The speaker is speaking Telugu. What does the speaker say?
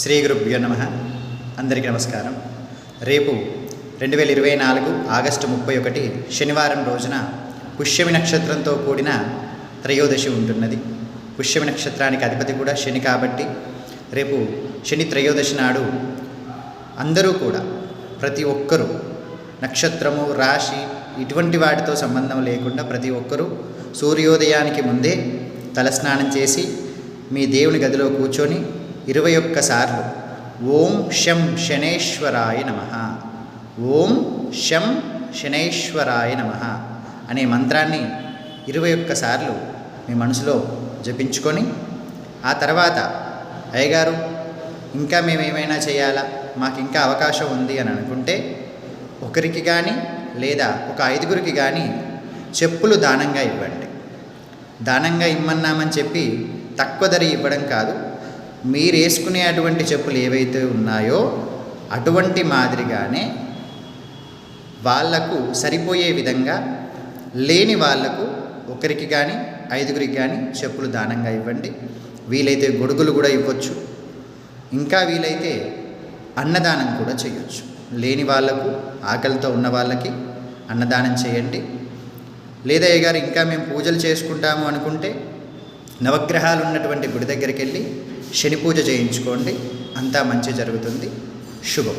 శ్రీ గురుభ్యో నమ. అందరికీ నమస్కారం. రేపు రెండు వేల ఇరవై నాలుగు ఆగస్టు ముప్పై ఒకటి శనివారం రోజున పుష్యమి నక్షత్రంతో కూడిన త్రయోదశి ఉంటున్నది. పుష్యమి నక్షత్రానికి అధిపతి కూడా శని కాబట్టి రేపు శని త్రయోదశి నాడు అందరూ కూడా ప్రతి ఒక్కరూ నక్షత్రము రాశి ఇటువంటి వాటితో సంబంధం లేకుండా ప్రతి ఒక్కరూ సూర్యోదయానికి ముందే తలస్నానం చేసి మీ దేవుని గదిలో కూర్చొని ఇరవై ఒక్కసార్లు. ఓం శం శనేశ్వరాయ నమ. ఓం శం శనేశ్వరాయ నమ అనే మంత్రాన్ని ఇరవై ఒక్కసార్లు మీ మనసులో జపించుకొని ఆ తర్వాత అయ్యగారు ఇంకా మేము ఏమైనా చేయాలా? మాకు ఇంకా అవకాశం ఉంది అని అనుకుంటే ఒకరికి కానీ లేదా ఒక ఐదుగురికి కానీ చెప్పులు దానంగా ఇవ్వండి. దానంగా ఇమ్మన్నామని చెప్పి తక్కువ ధర ఇవ్వడం కాదు. మీరు వేసుకునే అటువంటి చెప్పులు ఏవైతే ఉన్నాయో అటువంటి మాదిరిగానే వాళ్ళకు సరిపోయే విధంగా లేని వాళ్ళకు ఒకరికి కానీ ఐదుగురికి కానీ చెప్పులు దానంగా ఇవ్వండి. వీలైతే గొడుగులు కూడా ఇవ్వచ్చు. ఇంకా వీలైతే అన్నదానం కూడా చేయొచ్చు. లేని వాళ్ళకు ఆకలితో ఉన్న వాళ్ళకి అన్నదానం చేయండి. లేదా గారు ఇంకా మేము పూజలు చేసుకుంటాము అనుకుంటే నవగ్రహాలు ఉన్నటువంటి గుడి దగ్గరికి వెళ్ళి శని పూజ చేయించుకోండి. అంతా మంచి జరుగుతుంది. శుభం.